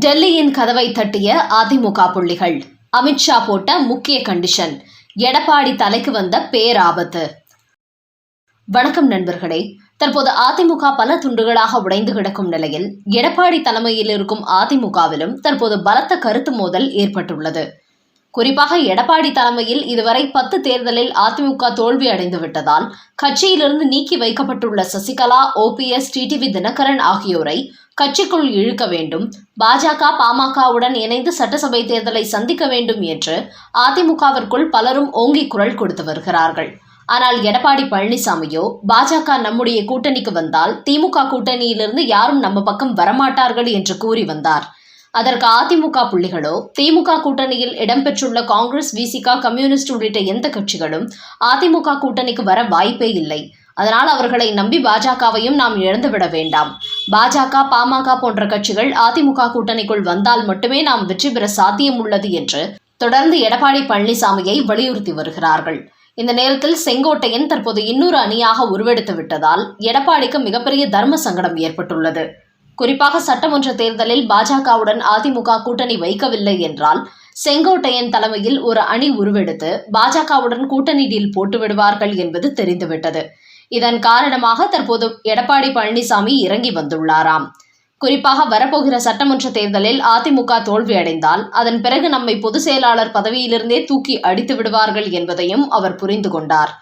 டெல்லியின் கதவை தட்டிய அதிமுக புள்ளிகள். அமித்ஷா போட்ட முக்கிய கண்டிஷன் எடப்பாடி தலைக்கு வந்த பேராபத்து. வணக்கம் நண்பர்களே. தற்போது அதிமுக பல துண்டுகளாக உடைந்து கிடக்கும் நிலையில் எடப்பாடி தலைமையில் இருக்கும் அதிமுகவிலும் தற்போது பலத்த கருத்து மோதல் ஏற்பட்டுள்ளது. குறிப்பாக எடப்பாடி தலைமையில் இதுவரை பத்து தேர்தலில் அதிமுக தோல்வி அடைந்து விட்டதால் கட்சியிலிருந்து நீக்கி வைக்கப்பட்டுள்ள சசிகலா ஓபிஎஸ் டிடிவி தினகரன் ஆகியோரை கட்சிக்குள் இழுக்க வேண்டும். பாஜக பாமகவுடன் இணைந்து சட்டசபை தேர்தலை சந்திக்க வேண்டும் என்று அதிமுகவிற்குள் பலரும் ஓங்கி குரல் கொடுத்து வருகிறார்கள். ஆனால் எடப்பாடி பழனிசாமியோ பாஜக நம்முடைய கூட்டணிக்கு வந்தால் திமுக கூட்டணியிலிருந்து யாரும் நம்ம பக்கம் வரமாட்டார்கள் என்று கூறி வந்தார். அதற்கு அதிமுக புள்ளிகளோ திமுக கூட்டணியில் இடம்பெற்றுள்ள காங்கிரஸ் விசிகா கம்யூனிஸ்ட் உள்ளிட்ட எந்த கட்சிகளும் அதிமுக கூட்டணிக்கு வர வாய்ப்பே இல்லை. அதனால் அவர்களை நம்பி பாஜகவையும் நாம் இழந்துவிட வேண்டாம். பாஜக பாமக போன்ற கட்சிகள் அதிமுக கூட்டணிக்குள் வந்தால் மட்டுமே நாம் வெற்றி பெற சாத்தியம் உள்ளது என்று தொடர்ந்து எடப்பாடி பழனிசாமியை வலியுறுத்தி வருகிறார்கள். இந்த நேரத்தில் செங்கோட்டையன் தற்போது இன்னொரு அணியாக உருவெடுத்து விட்டதால் எடப்பாடிக்கு மிகப்பெரிய தர்ம சங்கடம் ஏற்பட்டுள்ளது. குறிப்பாக சட்டமன்ற தேர்தலில் பாஜகவுடன் அதிமுக கூட்டணி வைக்கவில்லை என்றால் செங்கோட்டையன் தலைமையில் ஒரு அணி உருவெடுத்து பாஜகவுடன் கூட்டணி டீல் போட்டு விடுவார்கள் என்பது தெரிந்துவிட்டது. இதன் காரணமாக தற்போது எடப்பாடி பழனிசாமி இறங்கி வந்துள்ளாராம். குறிப்பாக வரப்போகிற சட்டமன்ற தேர்தலில் அதிமுக தோல்வியடைந்தால் அதன் பிறகு நம்மை பொதுச் செயலாளர் பதவியிலிருந்தே தூக்கி அடித்து விடுவார்கள் என்பதையும் அவர் புரிந்து கொண்டார்.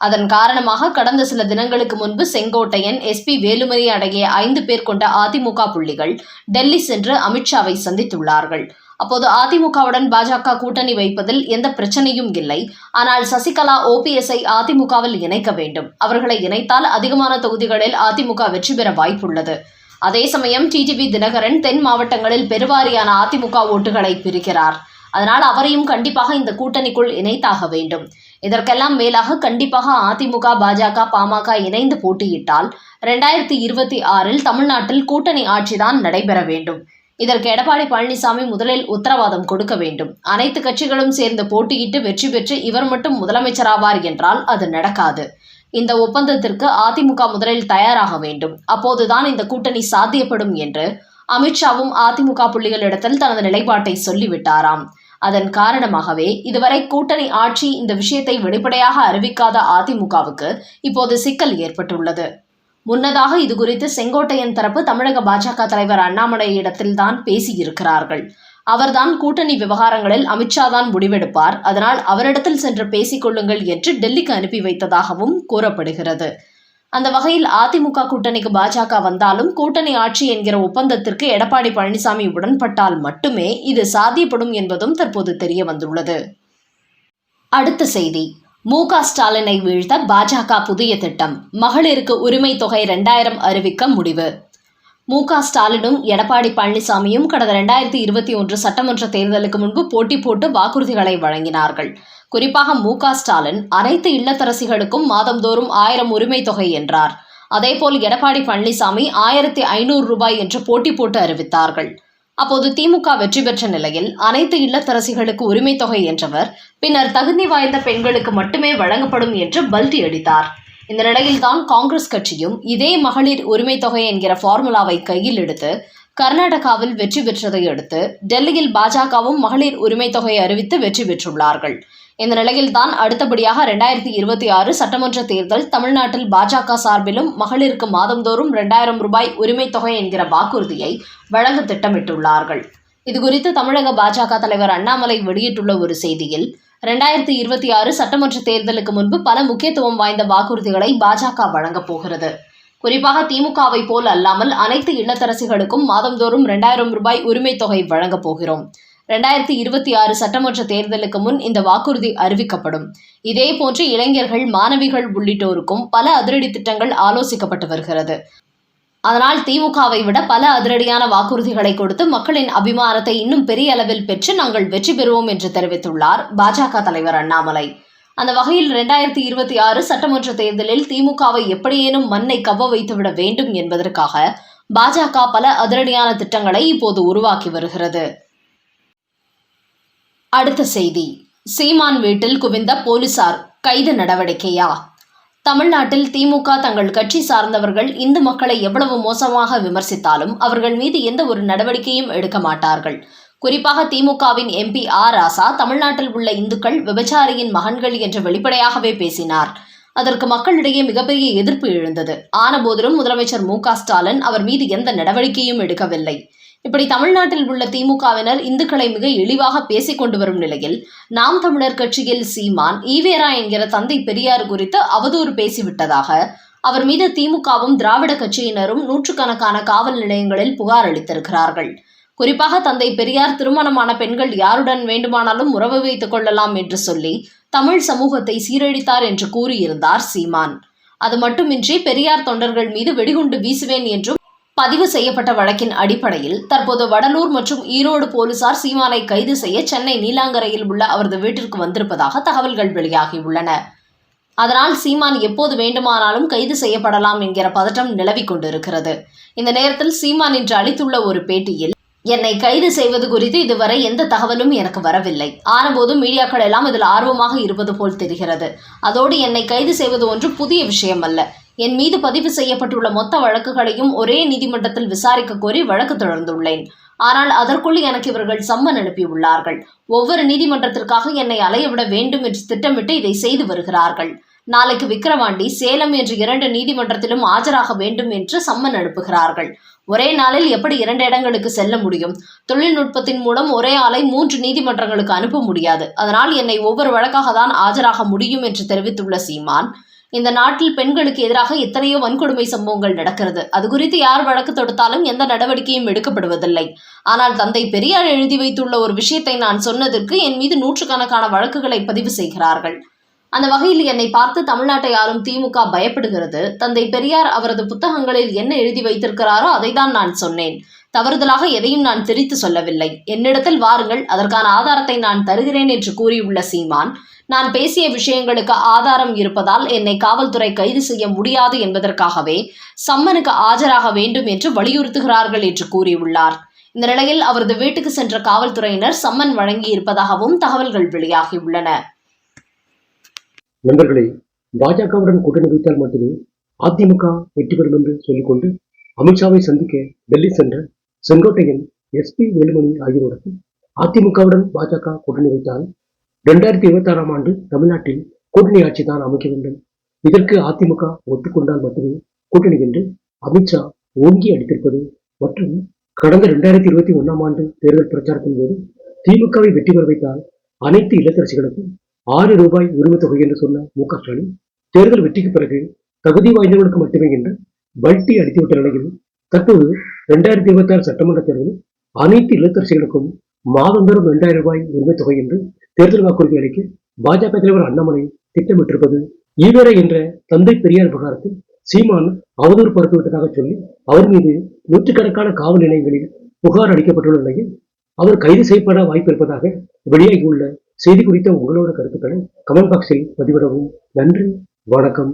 அதன் காரணமாக கடந்த சில தினங்களுக்கு முன்பு செங்கோட்டையன் எஸ்பி வேலுமணி அடங்கிய ஐந்து பேர் கொண்ட அதிமுக புள்ளிகள் டெல்லி சென்று அமித்ஷாவை சந்தித்துள்ளார்கள். அப்போது அதிமுகவுடன் பாஜக கூட்டணி வைப்பதில் எந்த பிரச்சனையும் இல்லை. ஆனால் சசிகலா ஓபிஎஸ்ஐ அதிமுகவில் இணைக்க வேண்டும். அவர்களை இணைத்தால் அதிகமான தொகுதிகளில் அதிமுக வெற்றி பெற வாய்ப்புள்ளது. அதே சமயம் டிடிவி தினகரன் தென் மாவட்டங்களில் பெருவாரியான அதிமுக ஓட்டுகளை பிரிக்கிறார். அதனால் அவரையும் கண்டிப்பாக இந்த கூட்டணிக்குள் இணைத்தாக வேண்டும். இதற்கெல்லாம் மேலாக கண்டிப்பாக அதிமுக பாஜக பாமக இணைந்து போட்டியிட்டால் ரெண்டாயிரத்தி இருபத்தி ஆறில் தமிழ்நாட்டில் கூட்டணி ஆட்சிதான் நடைபெற வேண்டும். இதற்கு எடப்பாடி பழனிசாமி முதலில் உத்தரவாதம் கொடுக்க வேண்டும். அனைத்து கட்சிகளும் சேர்ந்து போட்டியிட்டு வெற்றி பெற்று இவர் மட்டும் முதலமைச்சராவார் என்றால் அது நடக்காது. இந்த ஒப்பந்தத்திற்கு அதிமுக முதலில் தயாராக வேண்டும். அப்போதுதான் இந்த கூட்டணி சாத்தியப்படும் என்று அமித்ஷாவும் அதிமுக புள்ளிகளிடத்தில் தனது நிலைப்பாட்டை சொல்லிவிட்டாராம். அதன் காரணமாகவே இதுவரை கூட்டணி ஆட்சி இந்த விஷயத்தை வெளிப்படையாக அறிவிக்காத அதிமுகவுக்கு இப்போது சிக்கல் ஏற்பட்டுள்ளது. முன்னதாக இது குறித்து செங்கோட்டையன் தரப்பு தமிழக பாஜக தலைவர் அண்ணாமலையிடத்தில்தான் பேசியிருக்கிறார்கள். அவர்தான் கூட்டணி விவகாரங்களில் அமித்ஷா தான் முடிவெடுப்பார். அதனால் அவரிடத்தில் சென்று பேசிக்கொள்ளுங்கள் என்று டெல்லிக்கு அனுப்பி வைத்ததாகவும் கூறப்படுகிறது. அந்த வகையில் அதிமுக கூட்டணிக்கு பாஜக வந்தாலும் கூட்டணி ஆட்சி என்கிற ஒப்பந்தத்திற்கு எடப்பாடி பழனிசாமி உடன்பட்டால் மட்டுமே இது சாத்தியப்படும் என்பதும் தற்போது தெரிய வந்துள்ளது. அடுத்த செய்தி. மு க ஸ்டாலினை வீழ்த்த பாஜக புதிய திட்டம். மகளிருக்கு உரிமை தொகை ரெண்டாயிரம் அறிவிக்க முடிவு. மு க ஸ்டாலினும் எடப்பாடி பழனிசாமியும் கடந்த ரெண்டாயிரத்தி இருபத்தி ஒன்று சட்டமன்ற தேர்தலுக்கு முன்பு போட்டி போட்டு வாக்குறுதிகளை வழங்கினார்கள். குறிப்பாக மு க ஸ்டாலின் அனைத்து இல்லத்தரசிகளுக்கும் மாதந்தோறும் ஆயிரம் உரிமை தொகை என்றார். அதேபோல் எடப்பாடி பழனிசாமி ஆயிரத்தி ஐநூறு ரூபாய் என்று போட்டி போட்டு அறிவித்தார்கள். அப்போது திமுக வெற்றி பெற்ற நிலையில் அனைத்து இல்லத்தரசிகளுக்கு உரிமை தொகை என்றவர் பின்னர் தகுதி வாய்ந்த பெண்களுக்கு மட்டுமே வழங்கப்படும் என்று பல்டி அடித்தார். இந்த நிலையில்தான் காங்கிரஸ் கட்சியும் இதே மகளிர் உரிமை தொகை என்கிற ஃபார்முலாவை கையில் எடுத்து கர்நாடகாவில் வெற்றி பெற்றதை அடுத்து டெல்லியில் பாஜகவும் மகளிர் உரிமை தொகை அறிவித்து வெற்றி பெற்றுள்ளார்கள். இந்த நிலையில்தான் அடுத்தபடியாக ரெண்டாயிரத்தி இருபத்தி ஆறு சட்டமன்ற தேர்தல் தமிழ்நாட்டில் பாஜக சார்பிலும் மகளிருக்கு மாதந்தோறும் ரெண்டாயிரம் ரூபாய் உரிமை தொகை என்கிற வாக்குறுதியை வழங்க திட்டமிட்டுள்ளார்கள். இதுகுறித்து தமிழக பாஜக தலைவர் அண்ணாமலை வெளியிட்டுள்ள ஒரு செய்தியில் ரெண்டாயிரத்தி இருபத்தி ஆறு சட்டமன்ற தேர்தலுக்கு முன்பு பல முக்கியத்துவம் வாய்ந்த வாக்குறுதிகளை பாஜக வழங்கப் போகிறது. குறிப்பாக திமுகவை போல் அல்லாமல் அனைத்து இல்லத்தரசிகளுக்கும் மாதந்தோறும் ரெண்டாயிரம் ரூபாய் உரிமை தொகை வழங்கப் போகிறோம். ரெண்டாயிரத்தி இருபத்தி ஆறு சட்டமன்ற தேர்தலுக்கு முன் இந்த வாக்குறுதி அறிவிக்கப்படும். இதே போன்று இளைஞர்கள் மாணவிகள் உள்ளிட்டோருக்கும் பல அதிரடி திட்டங்கள் ஆலோசிக்கப்பட்டு வருகிறது. அதனால் திமுகவை விட பல அதிரடியான வாக்குறுதிகளை கொடுத்து மக்களின் அபிமானத்தை இன்னும் பெரிய அளவில் பெற்று நாங்கள் வெற்றி பெறுவோம் என்று தெரிவித்துள்ளார் பாஜக தலைவர் அண்ணாமலை. அந்த வகையில் இரண்டாயிரத்தி இருபத்தி ஆறு சட்டமன்ற தேர்தலில் திமுகவை எப்படியேனும் மண்ணை கவ்வ வைத்துவிட வேண்டும் என்பதற்காக பாஜக பல அதிரடியான திட்டங்களை இப்போது உருவாக்கி வருகிறது. அடுத்த செய்தி. சீமான் வீட்டில் குவிந்த போலீசார் கைது நடவடிக்கையா? தமிழ்நாட்டில் திமுக தங்கள் கட்சி சார்ந்தவர்கள் இந்து மக்களை எவ்வளவு மோசமாக விமர்சித்தாலும் அவர்கள் மீது எந்த ஒரு நடவடிக்கையும் எடுக்க மாட்டார்கள். குறிப்பாக திமுகவின் எம்பி ஆர் ராசா தமிழ்நாட்டில் உள்ள இந்துக்கள் விபச்சாரியின் மகன்கள் என்று வெளிப்படையாகவே பேசினார். அதற்கு மக்களிடையே மிகப்பெரிய எதிர்ப்பு எழுந்தது. ஆனபோதிலும் முதலமைச்சர் மு க ஸ்டாலின் அவர் மீது எந்த நடவடிக்கையும் எடுக்கவில்லை. இப்படி தமிழ்நாட்டில் உள்ள திமுகவினர் இந்துக்களை மிக இழிவாக பேசிக் கொண்டு வரும் நிலையில் நாம் தமிழர் கட்சியில் சீமான் ஈவேரா என்கிற தந்தை பெரியார் குறித்து அவதூறு பேசிவிட்டதாக அவர் மீது திமுகவும் திராவிட கட்சியினரும் நூற்றுக்கணக்கான காவல் நிலையங்களில் புகார் அளித்திருக்கிறார்கள். குறிப்பாக தந்தை பெரியார் திருமணமான பெண்கள் யாருடன் வேண்டுமானாலும் உறவு வைத்துக் கொள்ளலாம் என்று சொல்லி தமிழ் சமூகத்தை சீரழித்தார் என்று கூறியிருந்தார் சீமான். அது மட்டுமின்றி பெரியார் தொண்டர்கள் மீது வெடிகுண்டு வீசுவேன் என்றும் பதிவு செய்யப்பட்ட வழக்கின் அடிப்படையில் தற்போது வடலூர் மற்றும் ஈரோடு போலீசார் சீமானை கைது செய்ய சென்னை நீலாங்கரையில் உள்ள அவரது வீட்டிற்கு வந்திருப்பதாக தகவல்கள் வெளியாகியுள்ளன. அதனால் சீமான் எப்போது வேண்டுமானாலும் கைது செய்யப்படலாம் என்கிற பதட்டம் நிலவிக் கொண்டிருக்கிறது. இந்த நேரத்தில் சீமான் இன்று அளித்துள்ள ஒரு பேட்டியில் என்னை கைது செய்வது குறித்து இதுவரை எந்த தகவலும் எனக்கு வரவில்லை. ஆனபோது மீடியாக்கள் எல்லாம் இதில் ஆர்வமாக இருப்பது போல் தெரிகிறது. அதோடு என்னை கைது செய்வது ஒன்று புதிய விஷயம் அல்ல என் மீது பதிவு செய்யப்பட்டுள்ள மொத்த வழக்குகளையும் ஒரே நீதிமன்றத்தில் விசாரிக்க கோரி வழக்கு தொடர்ந்துள்ளேன். ஆனால் அதற்குள் எனக்கு இவர்கள் சம்மன் அனுப்பியுள்ளார்கள். ஒவ்வொரு நீதிமன்றத்திற்காக என்னை அலையவிட வேண்டும் என்று திட்டமிட்டு இதை செய்து வருகிறார்கள். நாளைக்கு விக்கிரவாண்டி சேலம் என்ற இரண்டு நீதிமன்றத்திலும் ஆஜராக வேண்டும் என்று சம்மன் அனுப்புகிறார்கள். ஒரே நாளில் எப்படி இரண்டு இடங்களுக்கு செல்ல முடியும்? தொழில்நுட்பத்தின் மூலம் ஒரே ஆளை மூன்று நீதிமன்றங்களுக்கு அனுப்ப முடியாது. அதனால் என்னை ஒவ்வொரு வழக்காக தான் ஆஜராக முடியும் என்று தெரிவித்துள்ள சீமான் இந்த நாட்டில் பெண்களுக்கு எதிராக எத்தனையோ வன்கொடுமை சம்பவங்கள் நடக்கிறது. அது குறித்து யார் வழக்கு தொடுத்தாலும் எந்த நடவடிக்கையும் எடுக்கப்படுவதில்லை. ஆனால் தந்தை பெரியார் எழுதி வைத்துள்ள ஒரு விஷயத்தை நான் சொன்னதற்கு என் மீது நூற்றுக்கணக்கான வழக்குகளை பதிவு செய்கிறார்கள். அந்த வகையில் என்னை பார்த்து தமிழ்நாட்டை ஆளும் திமுக பயப்படுகிறது. தந்தை பெரியார் அவரது புத்தகங்களில் என்ன எழுதி வைத்திருக்கிறாரோ அதைதான் நான் சொன்னேன். தவறுதலாக எதையும் நான் திரித்து சொல்லவில்லை. என்னிடத்தில் வாருங்கள் அதற்கான ஆதாரத்தை நான் தருகிறேன் என்று கூறியுள்ள சீமான் நான் பேசிய விஷயங்களுக்கு ஆதாரம் இருப்பதால் என்னை காவல்துறை கைது செய்ய முடியாது என்பதற்காகவே சம்மனுக்கு ஆஜராக வேண்டும் என்று வலியுறுத்துகிறார்கள் என்று கூறியுள்ளார். இந்த நிலையில் அவரது வீட்டுக்கு சென்ற காவல்துறையினர் சம்மன் வழங்கி இருப்பதாகவும் தகவல்கள் வெளியாகியுள்ளன நண்பர்களே பாஜகவுடன் கூட்டணி வைத்தால் மட்டுமே அதிமுக வெற்றி பெறும் என்று சொல்லிக்கொண்டு அமித்ஷாவை சந்திக்க டெல்லி சென்ற செங்கோட்டையன் எஸ்பி வேலுமணி ஆகியோருக்கு அதிமுகவுடன் பாஜக கூட்டணி வைத்தால் இரண்டாயிரத்தி இருபத்தி ஆறாம் ஆண்டு தமிழ்நாட்டில் கூட்டணி ஆட்சி தான் அமைக்க வேண்டும். இதற்கு அதிமுக ஒத்துக்கொண்டால் மட்டுமே கூட்டணி என்று அமித்ஷா ஓங்கி அடித்திருப்பது மற்றும் கடந்த இரண்டாயிரத்தி இருபத்தி ஒன்னாம் ஆண்டு தேர்தல் பிரச்சாரத்தின் போது திமுகவை வெற்றி பெற வைத்தால் அனைத்து இல்லத்தரசிகளுக்கும் ஆறு ரூபாய் உரிமை தொகை என்று சொன்ன மு க ஸ்டாலின் தேர்தல் வெற்றிக்கு பிறகு தகுதி வாய்ந்தவர்களுக்கு மட்டுமே என்று பல்டி அடித்துவிட்ட நிலையில் தற்போது இரண்டாயிரத்தி இருபத்தி ஆறு சட்டமன்ற தேர்தலில் அனைத்து இல்லத்தரசிகளுக்கும் மாதந்தோறும் இரண்டாயிரம் ரூபாய் உரிமை தொகை என்று தேர்தல் வாக்குறுதி அளிக்க பாஜக தலைவர் அண்ணாமலை திட்டமிட்டிருப்பது ஈவேரா என்ற தந்தை பெரியார் விவகாரத்தில் சீமான் அவதூறு பரப்பிவிட்டதாக சொல்லி அவர் மீது நூற்றுக்கணக்கான காவல் நிலையங்களில் புகார் அளிக்கப்பட்டுள்ள நிலையில் அவர் கைது செய்யப்பட வாய்ப்பு இருப்பதாக வெளியாகியுள்ள செய்தி குறித்த உங்களோட கருத்துக்களை கமெண்ட் பாக்ஸில் பதிவிடவும். நன்றி வணக்கம்.